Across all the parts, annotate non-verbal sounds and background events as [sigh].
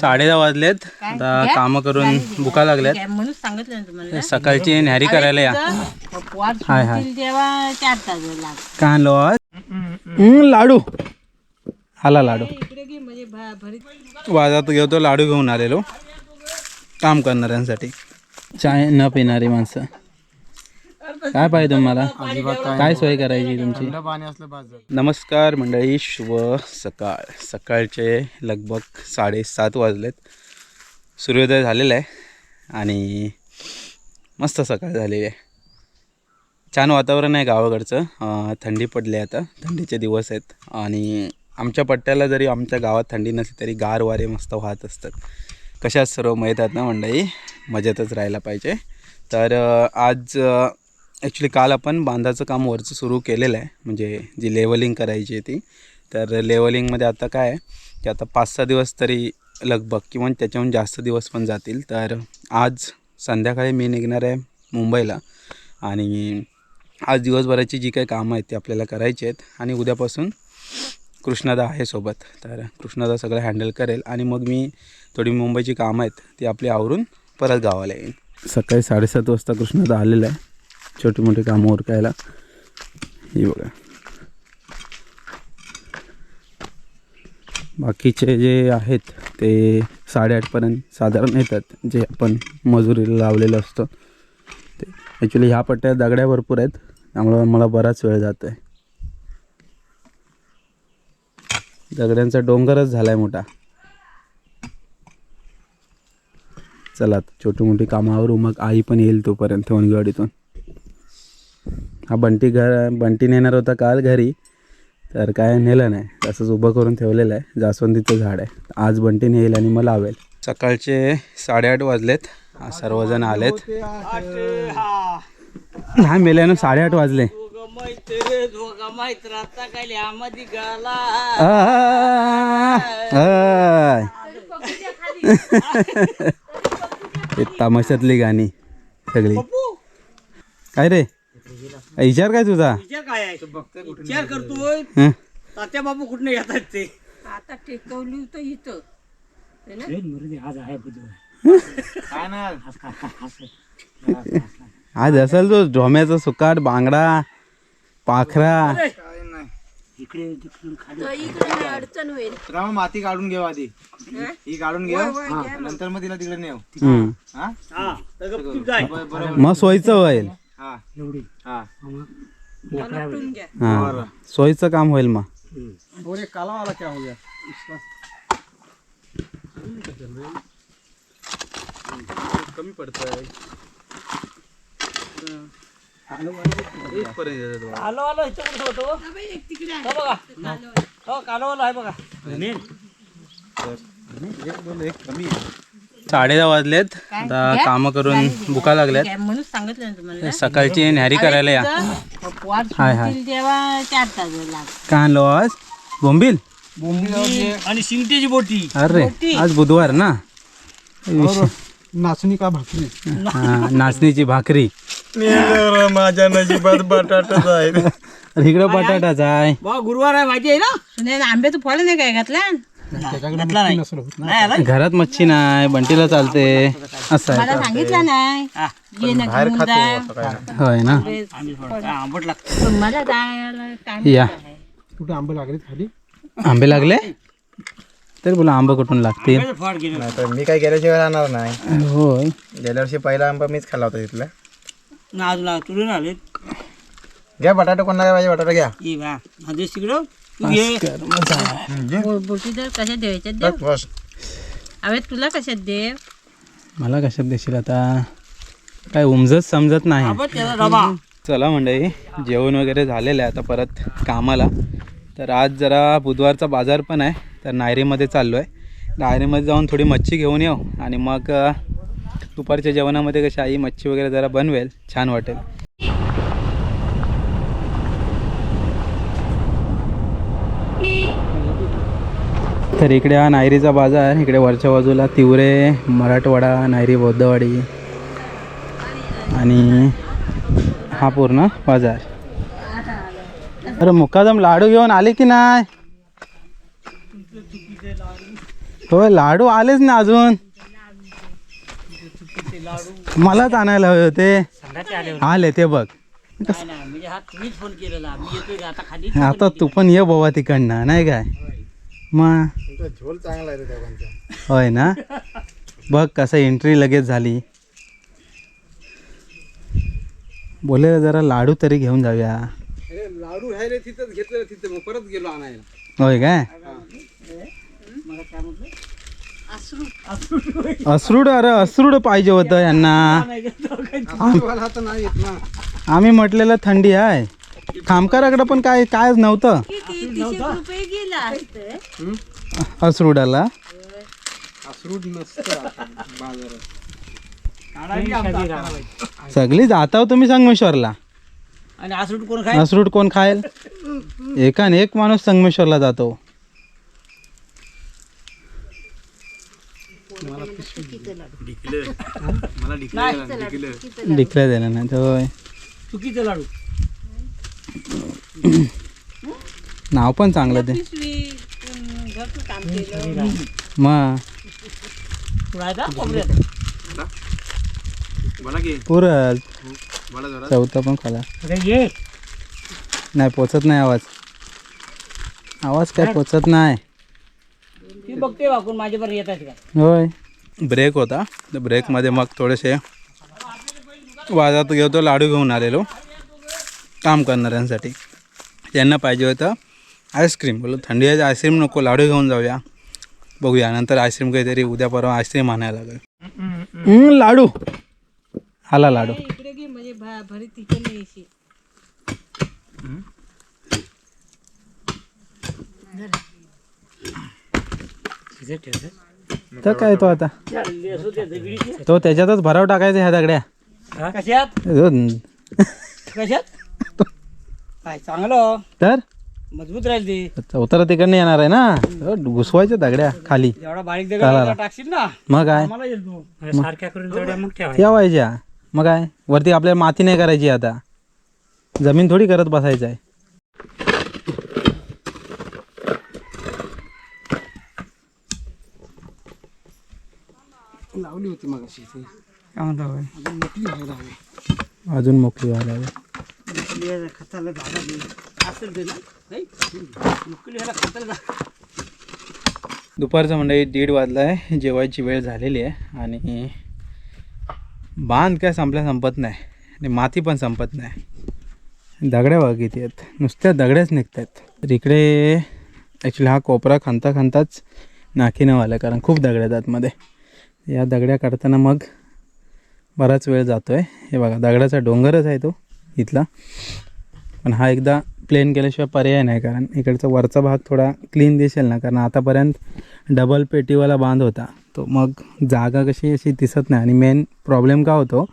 साडे दहा वाजलेत आता कामं करून भुका लागल्यात. सकाळची न्यारी करायला या. हाय, हाय. काय आणलो लाडू आला लाडू इकडे घे भा- भरीत बाजारात घेतो लाडू घेऊन आलेलो. काम करणाऱ्यांसाठी. चाय न पिणारी माणसं. काय पाहिजे तुम्हाला? काय सोय करायची तुमची? पाणी असलं पाहिजे नमस्कार मंडळी शुभ सकाळ. सकाळचे लगभग साडेसात वाजलेत. सूर्योदय झालेला आहे आणि मस्त सकाळ झालेली आहे. छान वातावरण आहे गावाकडचं. थंडी पडली आहे आता. थंडीचे दिवस आहेत. आणि आमच्या पट्ट्याला जरी आमच्या गावात थंडी नसली तरी गार वारे मस्त वाहत असतात. कशात सर्व माहीत आहेत ना मंडळी? मजेतच राहायला पाहिजे. तर आज ॲक्च्युली काल आपण बांधाचं काम वरचं सुरू केलेलं आहे. म्हणजे जी लेवलिंग करायची आहे ती. तर लेवलिंगमध्ये आता काय आहे? की आता पाच सहा दिवस तरी लगभग किंवा त्याच्याहून जास्त दिवस पण जातील. तर आज संध्याकाळी मी निघणार आहे मुंबईला. आणि आज दिवसभराची जी काही कामं आहेत ती आपल्याला करायची आहेत. आणि उद्यापासून कृष्णादा आहे सोबत. तर कृष्णादा सगळं हँडल करेल. आणि मग मी थोडी मुंबईची कामं आहेत ती आपली आवरून परत गावाला येईन. सकाळी साडेसात वाजता कृष्णादा आलेला आहे. छोटे मोठे कामं उरकायला हे बघा. बाकीचे जे आहेत ते साडेआठपर्यंत साधारण येतात जे आपण मजुरीला लावलेलं असतं. ते ॲक्च्युली ह्या पट्ट्यात दगड्या भरपूर आहेत. त्यामुळं मला बराच वेळ जातो आहे दगड्यांचा डोंगरच झाला आहे मोठा. चला छोटी मोठी कामावर मग आई पण येईल तोपर्यंत वणगवाडीतून हा बंटी घर बंटी नेणार होता काल घरी तर काय नेलं नाही तसंच उभं करून ठेवलेलं आहे जास्वंदीचं झाड आहे आज बंटी नेईल आणि मला लावेल सकाळचे साडेआठ वाजलेत सर्वजण आलेत नाही मेल्यानं साडेआठ वाजले आ, तमाशातली गाणी सगळी काय रे विचार काय तुझा? विचार काय आहे? विचार करतोय. हं? तात्या बाबू कुठनं येतात ते? आता टेकवली तर इथं. आज आहे काय ना? आज असेल तो ढोम्याचा सुकाट बांगडा पाखरा. तर इकडे अडचण होईल. माती काढून घेऊ आधी. ही? काढून घेऊ नंतर मग तिला तिकडे नेऊ. हा? हा. तर गपचूप जाय ब- बरोबर मग सोयीचं होईल. हा एवढी. हा. हा. सोयीचं काम होईल मग. और एक काला वाला क्या हो गया कमी पडतंय. आलो आलो इथं कुठं होतो? हो बघा. हो कालो आलो आहे बघा. साडे दहा वाजलेत आता कामं करून भुका लागल्यात. म्हणून सांगितलं ना तुम्हाला. सकाळची न्यारी करायला या. उपवास हाय, हाय. सुटतील तेव्हा चार तास लागतात काय आणलो आज? बोंबील? आणि शिंगटेची बोटी. अरे आज बुधवार ना? नाचणी का भाकरी? हा, नाचणीची भाकरी. माझ्या नशिबात [laughs] बटाटाच आहे अरे इकडं बटाटाचा आहे. बा गुरुवार आहे माहिती आहे ना? सुने आंब्याचं फळ नाही काय घातला? घातला नाही. नाही आला? घरात मच्छी नाही बंटीला चालते. असं आहे. मला सांगितलं नाही. हा. ये ना घेऊन जा. होय ना? आम्ही थोडं आंबट लागतं. तुम्हाला जायला time या. कुठे आंबे लागले खाली? आंबे लागले? तरी बोला आंबे कुठून लागतील? आंब्याचं फळ गेलं. नाही तर मी काय गेल्याशिवाय राहणार नाही. होय. गेल्या वर्षी पहिला आंबा मीच खाल्ला होता तिथला. ना आले घ्या बटाटा कोणाला काय पाहिजे बटाटा घ्या. ये बा आदेश तिकडं. तू घे बो- बोटी तर कशा द्यायच्यात देव बस अवे तुला कशात देव मला कशात देशील आता? काय उमजत समजत नाही. त्याला चला मंडळी जेवण वगैरे झालेलं आहे आता परत कामाला. तर आज जरा बुधवारचा बाजार पण आहे तर नायरीमध्ये चाललो आहे नायरीमध्ये जाऊन थोडी मच्छी घेऊन येऊ आणि मग दुपारच्या जेवणामध्ये कशी आई मच्छी वगैरे जरा बनवेल छान वाटेल. तर इकडे हा नायरीचा बाजार इकडे वरच्या बाजूला तिवरे मराठवाडा नायरी बौद्धवाडी आणि हा पूर्ण बाजार. अरे मुकादम लाडू घेऊन आले की नाही? होय लाडू आलेच ना अजून. मलाच आणायला हवे होते. आले ते बघ. म्हणजे आता तू पण ये बाबा तिकडनं नाही काय? मग झोल चांगला आहे रे दोघांचा. होय ना? बघ कसं एंट्री लगेच झाली. बोले जरा लाडू तरी घेऊन जाऊया. लाडू आहे रे तिथंच घेतलं तिथं मग परत गेलो आणायला. होय काय? असरूड अरे असरूड पाहिजे होतं यांना. आता नाही येत ना. आम्ही म्हटलेलं थंडी आहे. खामकाराकडे पण काय काय नव्हतं. रुपये गेला असरूडाला नसतं बाजारात. सगळी जाता तुम्ही संगमेश्वरला. आणि आसरूट कोण खाय असरूड कोण खायल एकान एक माणूस संगमेश्वरला जातो. मला डिक्लेअर देणार नाही चुकीचं लाडू. नाव पण चांगलं ते पिशवी अं, घरचं काम केलं. मग पुरल. चौथा पण खाला. अरे ये. नाही पोचत नाही आवाज. आवाज काय पोचत नाही. बघते वाकून का? होय. ब्रेक होता. तर ब्रेकमध्ये मग थोडेसे बाजारात घेतो लाडू घेऊन आलेलो. काम करणाऱ्यांसाठी. त्यांना पाहिजे होतं आईस्क्रीम. बोलो थंडी आहे आईस्क्रीम नको लाडू घेऊन जाऊया. बघूया नंतर आईस्क्रीम काहीतरी उद्या परवा आईस्क्रीम आणायला लागेल. लाडू. आला लाडू. म्हणजे तर काय तो आता? तो त्याच्यातच भराव टाकायचा ह्या दगड्या. कशात? तो- कशात? काय चांगलं तर? मजबूत राहील ती. चौथरा तिकडनं येणार आहे ना? घुसवायच्या दगड्या खाली. एवढा बारीक. दगड टाकशील ना? मग काय? सारख्या करून ठेवायच्या. मग काय? वरती आपल्याला माती नाही करायची आता. जमीन थोडी करत बसायचं आहे. लावली होती मग अशी ती अजून मोकळी व्हायला हवी. खताला झाडा दे असेल ते ना? दुपारचं मंडळी दीड वाजला आहे जेवायची वेळ झालेली आहे आणि बांध काय संपल्या संपत नाही आणि माती पण संपत नाही. दगड्या बघा आहेत. नुसत्या दगड्याच निघत आहेत तर इकडे ॲक्च्युली हा कोपरा खांता खांताच नाकीनं आला कारण खूप दगड्या आहेत आतमध्ये. या दगड्या काढताना मग बराच वेळ जातो आहे हे बघा दगडाचा डोंगरच आहे तो इथला. पण हा एकदा प्लेन केल्याशिवाय पर्याय नाही कारण इकडचा वरचा भाग थोडा क्लीन दिसेल ना कारण आतापर्यंत डबल पेटीवाला बांध होता. तो मग जागा कशी अशी दिसत नाही. आणि मेन प्रॉब्लेम का होतो?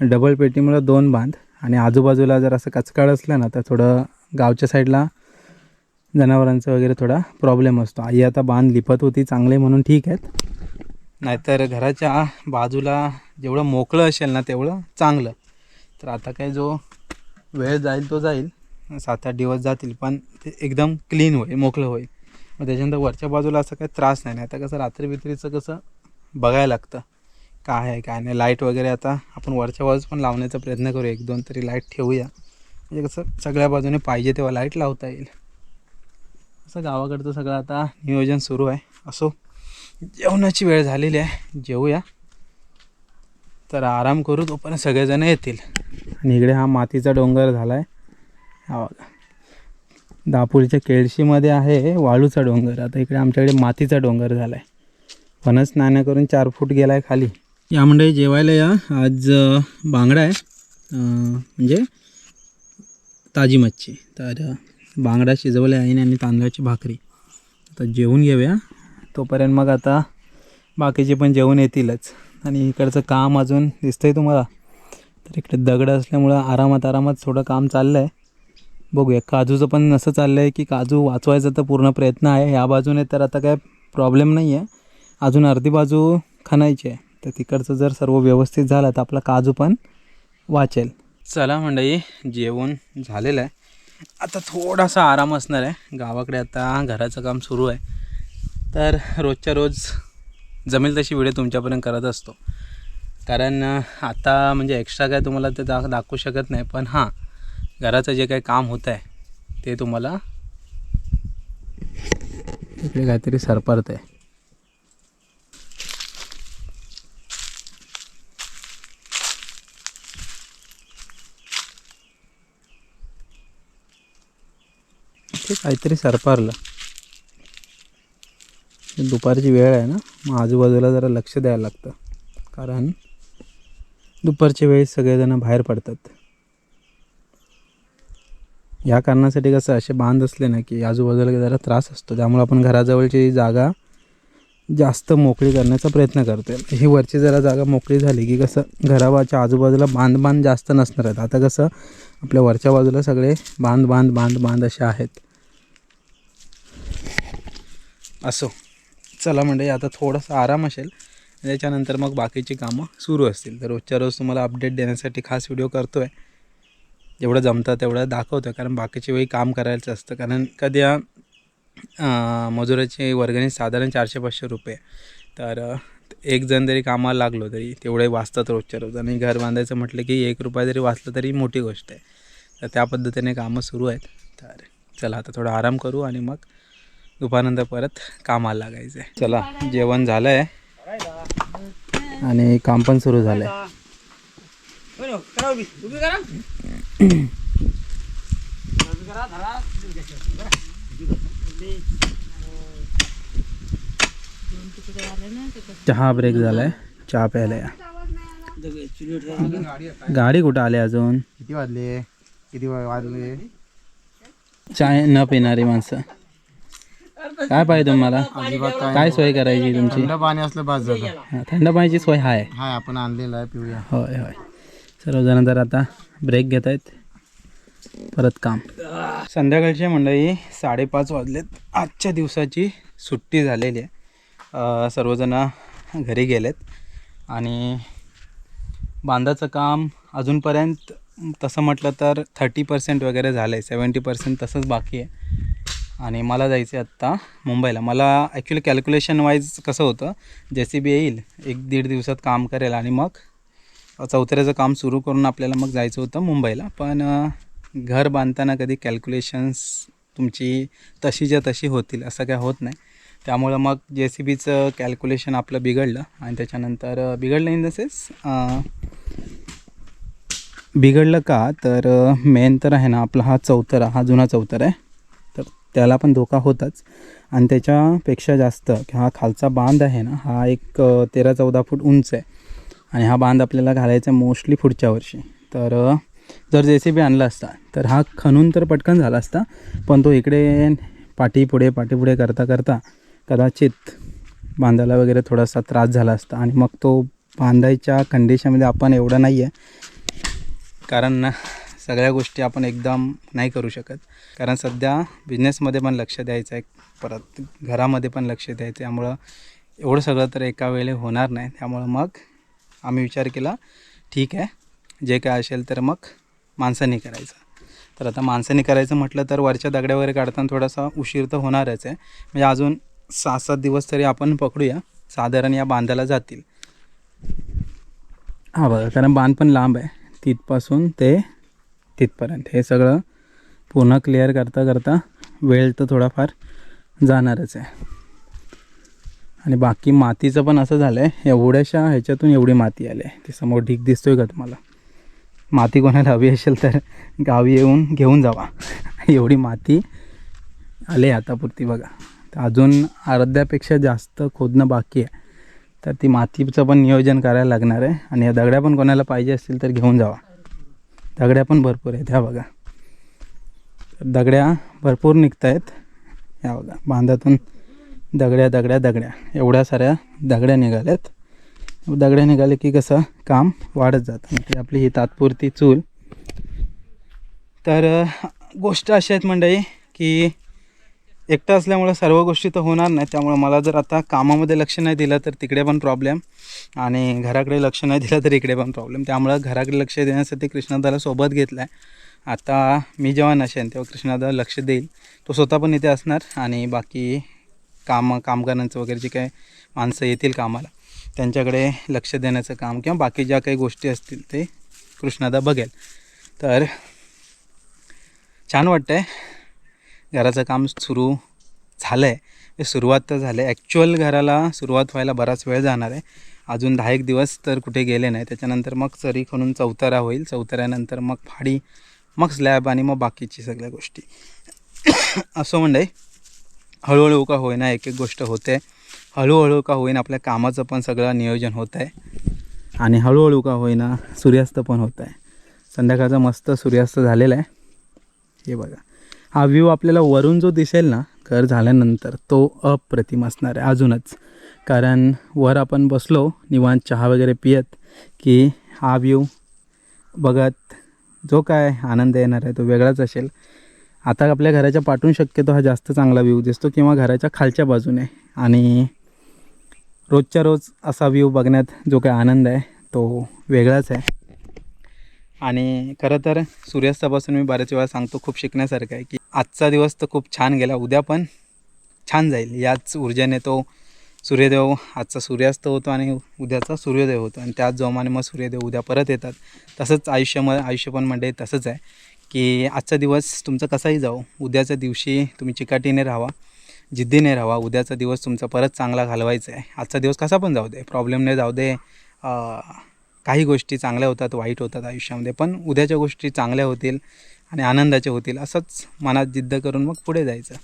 डबल पेटीमुळं दोन बांध. आणि आजूबाजूला जर असं कचकाळ असलं ना तर थोडं गावच्या साईडला जनावरांचा वगैरे थोडा प्रॉब्लेम असतो. आई आता बांध लिपत होती चांगले म्हणून ठीक आहेत. नाहीतर घराच्या बाजूला जेवढं मोकळं असेल ना तेवढं चांगलं. तर आता काय जो वेळ जाईल तो जाईल. सात आठ दिवस जातील पण ते एकदम क्लीन होईल मोकळं होईल. मग त्याच्यानंतर वरच्या बाजूला असं काही त्रास नाही. आता कसं रात्री बित्रीचं कसं बघायला लागतं. काय आहे काय नाही. लाइट वगैरे आता आपण वरच्या बाजूस पण लावण्याचा प्रयत्न करू एक दोन तरी लाइट ठेवूया. म्हणजे कसं सगळ्या बाजूने पाहिजे तेव्हा लाइट लावता येईल. असं गावाकडचं सगळं आता नियोजन सुरू आहे. असो जेवणाची वेळ झालेली आहे. जेवूया. तर आराम करू तोपर्यंत सगळेजण येतील. आणि इकडे हा मातीचा डोंगर झाला आहे हा. बघा दापोलीच्या केळशीमध्ये आहे वाळूचा डोंगर. आता इकडे आमच्याकडे मातीचा डोंगर झाला आहे फणस नाण्या करून चार फूट गेला आहे खाली. या मंडळी जेवायला या. आज बांगडा आहे. म्हणजे ताजी मच्छी. तर बांगडा शिजवला आहे आणि तांदळाची भाकरी. आता जेवून घेऊया. तोपर्यंत मग आता बाकीचे पण जेवण येतीलच. आणि इकडचं काम अजून दिसतंय तुम्हाला? तर इकडे दगड असल्यामुळं आरामात आरामात थोडं काम चाललं आहे बघूया. काजूचं पण असं चाललं आहे की काजू वाचवायचा तर पूर्ण प्रयत्न आहे. ह्या बाजूने तर आता काय प्रॉब्लेम नाही आहे अजून अर्धी बाजू खणायची आहे. तर तिकडचं जर सर्व व्यवस्थित झालं तर आपला काजू पण वाचेल. चला मंडळी जेवण झालेलं आहे. आता थोडासा आराम असणार आहे. गावाकडे आता घराचं काम सुरू आहे. तर रोजच्या रोज जमेल तशी व्हिडिओ तुमच्यापर्यंत करत असतो. कारण आता म्हणजे एक्स्ट्रा काय तुम्हाला ते दा दाखवू शकत नाही. पण हां घराचं जे काही काम होतं आहे ते तुम्हाला इकडे काहीतरी सरपरत आहे ते काहीतरी सरपारलं दुपारची वेळ आहे ना मग आजूबाजूला जरा लक्ष द्यायला लागतं. कारण दुपारच्या वेळेस सगळेजण बाहेर पडतात. या कारणासाठी कसं असे बांध असले ना की आजूबाजूला जरा त्रास असतो. त्यामुळे आपण घराजवळची जागा जास्त मोकळी करण्याचा प्रयत्न करतो ही वरची जरा जागा मोकळी झाली की कसं घराच्या आजूबाजूला बांध बांध जास्त नसणार आहेत. आता कसं आपल्या वरच्या बाजूला सगळे बांध बांध बांध बांध असे आहेत. असो. चला म्हणजे आता थोडासा आराम असेल. त्याच्यानंतर मग बाकीची कामं सुरू असतील. तर रोजच्या रोज तुम्हाला अपडेट देण्यासाठी खास व्हिडिओ करतो आहे जेवढं जमतं तेवढं दाखवतो. कारण बाकीची वेळी काम करायचं असतं. कारण कधी मजुराची वर्गणी साधारण चारशे पाचशे रुपये. तर एक जण जरी कामाला लागलो तरी तेवढे वाचतात रोजच्या रोज. आणि घर बांधायचं म्हटलं की एक रुपया जरी वाचलं तरी मोठी गोष्ट आहे. तर त्या पद्धतीने कामं सुरू आहेत. तर चला आता थोडा आराम करू आणि मग दुपारनंतर परत कामाला लागायचं आहे चला जेवण झालं आहे आणि काम पण सुरू झालं आहे बरं, करा उभी उभी करा उभी करा धरा चहा ब्रेक झाला आहे चहा प्यायला या. गाडी कुठं आली अजून? किती वाजले? किती वाजले? चाय न पिणारी माणसं. काय पाहिजे तुम्हाला? काय सोय करायची तुमची? थंड पाणी असलं बस झालं. थंड पाण्याची सोय आहे हाय आपण आणलेलं आहे पिऊया. होय होय. सर्वजण तर आता ब्रेक घेत आहेत परत काम. संध्याकाळची मंडळी साडेपाच वाजलेत. आजच्या दिवसाची सुट्टी झालेली आहे. सर्वजण घरी गेलेत. आणि बांधाचं काम अजूनपर्यंत तसं म्हटलं तर थर्टी पर्सेंट वगैरे झालं आहे सेवन्टी पर्सेंट तसंच बाकी आहे. आणि मला जायचं आहे आत्ता मुंबईला. मला ॲक्च्युली कॅल्क्युलेशन वाईज कसं होतं जे सी बी येईल एक दीड दिवसात काम करेल आणि मग चौथऱ्याचं काम सुरू करून आपल्याला मग जायचं होतं मुंबईला. पण घर बांधताना कधी कॅल्क्युलेशन्स तुमची तशीच्या तशी होतील असं काय होत नाही. त्यामुळं मग जे सी बीचं कॅल्क्युलेशन आपलं बिघडलं आणि त्याच्यानंतर बिघडलं इन द सेन्स बिघडलं का? तर मेन तर आहे ना आपला हा चौथरा हा जुना चौथरा आहे. तर त्याला पण धोका होताच. आणि त्याच्यापेक्षा जास्त हा खालचा बांध आहे ना हा एक तेरा चौदा फूट उंच आहे. आणि हा बांध आपल्याला घालायचा आहे मोस्टली पुढच्या वर्षी. तर जर जे सी बी आणला असता तर हा खणून तर पटकन झाला असता पण तो इकडे पाठी पुढे करता करता कदाचित बांधायला वगैरे थोडासा त्रास झाला असता आणि मग तो बांधायच्या कंडिशनमध्ये आपण एवढं नाही आहे कारण सगळ्या गोष्टी आपण एकदम नाही करू शकत. कारण सध्या बिझनेसमध्ये पण लक्ष द्यायचं आहे परत घरामध्ये पण लक्ष द्यायचं आहे त्यामुळं एवढं सगळं तर एका वेळेला होणार नाही. त्यामुळं मग आम्ही विचार केला ठीक आहे जे काय असेल तर मग माणसाने करायचं. तर आता माणसाने करायचं म्हटलं तर वरच्या दगड्या वगैरे काढताना थोडासा उशीर तर होणारच आहे. म्हणजे अजून सहा सात दिवस तरी आपण पकडूया. साधारण या बांधायला जातील. हा बघा कारण बांध पण लांब आहे. तिथपासून ते तिथपर्यंत. हे सगळं पूर्ण क्लिअर करता करता वेळ तर थोडाफार जाणारच आहे. आणि बाकी मातीचं पण असं झालं आहे एवढ्याशा ह्याच्यातून एवढी माती आली आहे. ते समोर ढीक दिसतोय का तुम्हाला? माती कोणाला हवी असेल तर गावी येऊन घेऊन जावा. एवढी माती आली आहे आतापुरती बघा. तर अजून अर्ध्यापेक्षा जास्त खोदणं बाकी आहे. तर ती मातीचं पण नियोजन करायला लागणार आहे. आणि या दगड्या पण कोणाला पाहिजे असतील तर घेऊन जावा. दगड्या पण भरपूर आहेत. ह्या बघा. दगड्या भरपूर निघत आहेत ह्या बघा. बांधातून दगड्या दगड्या दगड्या. एवढ्या साऱ्या दगड्या निघाल्यात. दगड्या निघाले की कसं काम वाढत जातं. ती आपली ही तात्पुरती चूल. तर गोष्ट अशी आहेत मंडळी की एकटं असल्यामुळं सर्व गोष्टी तर होणार नाही त्यामुळं मला जर आता कामामध्ये लक्ष नाही दिलं तर तिकडे पण प्रॉब्लेम आणि घराकडे लक्ष नाही दिलं तर इकडे पण प्रॉब्लेम त्यामुळं घराकडे लक्ष देण्यासाठी कृष्णादाला सोबत घेतला आहे आता मी जेव्हा नसेन तेव्हा कृष्णादा लक्ष देईल. तो स्वतः पण इथे असणार आणि बाकी काम कामगारांचं वगैरे जे काही माणसं येतील कामाला त्यांच्याकडे लक्ष देण्याचं काम किंवा बाकी ज्या काही गोष्टी असतील ते कृष्णादा बघेल. तर छान वाटतं आहे घराचं काम सुरू झालं आहे म्हणजे सुरुवात तर झालं आहे ॲक्च्युअल घराला सुरुवात व्हायला बराच वेळ जाणार आहे. अजून दहा एक दिवस तर कुठे गेले नाही. त्याच्यानंतर मग चरी खणून चौतारा होईल. चौताऱ्यानंतर मग फाडी मग स्लॅब आणि मग बाकीची सगळ्या गोष्टी. [coughs] असं म्हणजे हळूहळू का होईना एक एक गोष्ट होते. हळूहळू का होईना आपल्या कामाचं पण सगळं नियोजन होत आहे आणि हळूहळू का होईना सूर्यास्त पण होत आहे संध्याकाळचा मस्त सूर्यास्त झालेला आहे. हे बघा. हा व्ह्यू आपल्याला वरून जो दिसेल ना घर झाल्यानंतर तो अप्रतिम असणार आहे अजूनच. कारण वर आपण बसलो निवांत चहा वगैरे पियत की हा व्ह्यू बघत जो काय आनंद येणार आहे तो वेगळाच असेल. आता आपल्या घराच्या पाठून शक्यतो हा जास्त चांगला व्ह्यू दिसतो किंवा घराच्या खालच्या बाजूने. आणि रोजच्या रोज असा व्ह्यू बघण्यात जो काय आनंद आहे तो वेगळाच आहे. आणि खरं तर सूर्यास्तापासून मी बऱ्याच वेळा सांगतो खूप शिकण्यासारखं आहे की आजचा दिवस तर खूप छान गेला उद्या पण छान जाईल. याच ऊर्जेने तो सूर्यदेव आजचा सूर्यास्त होतो आणि उद्याचा सूर्योदय होतो. आणि त्याच जोमाने मग सूर्यदेव उद्या परत येतात. तसंच आयुष्यम आयुष्य पण म्हणजे तसंच आहे. की आजचा दिवस तुमचा कसाही जाऊ उद्याच्या दिवशी तुम्ही चिकाटीने राहावा जिद्दीने राहावा उद्याचा दिवस तुमचा परत चांगला घालवायचा आहे आजचा दिवस कसा पण जाऊ दे प्रॉब्लेमने जाऊ दे. काही गोष्टी चांगल्या होतात वाईट होतात आयुष्यामध्ये पण उद्याच्या गोष्टी चांगल्या होतील आणि आनंदाच्या होतील असंच मनात जिद्द करून मग पुढे जायचं.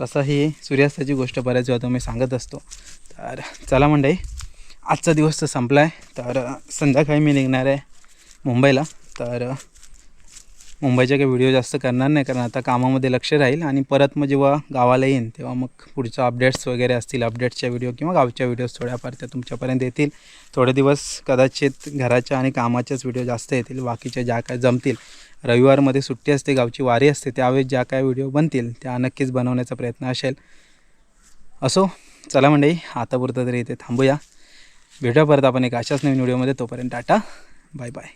तसं ही सूर्यास्ताची गोष्ट बऱ्याच वेळा मी सांगत असतो. तर चला मंडई आजचा दिवस तर संपला आहे तर संध्याकाळी मी निघणार आहे मुंबईला. तर मुंबईचे काही व्हिडिओ जास्त करणार नाही कारण आता कामामध्ये लक्ष राहील आणि परत मग जेव्हा गावाला येईन तेव्हा मग पुढच्या अपडेट्स वगैरे असतील अपडेट्सच्या व्हिडिओ किंवा गावच्या व्हिडिओज थोड्याफार त्या तुमच्यापर्यंत येतील. थोडे दिवस कदाचित घराच्या आणि कामाच्याच व्हिडिओ जास्त येतील बाकीच्या ज्या काय जमतील. रविवारमध्ये सुट्टी असते गावची वारी असते त्यावेळेस ज्या काय व्हिडिओ बनतील त्या नक्कीच बनवण्याचा प्रयत्न असेल. असो चला मंडळी आतापुरतं तरी इथे थांबूया. भेटूया परत आपण एक अशाच नवीन व्हिडिओमध्ये तोपर्यंत टाटा बाय बाय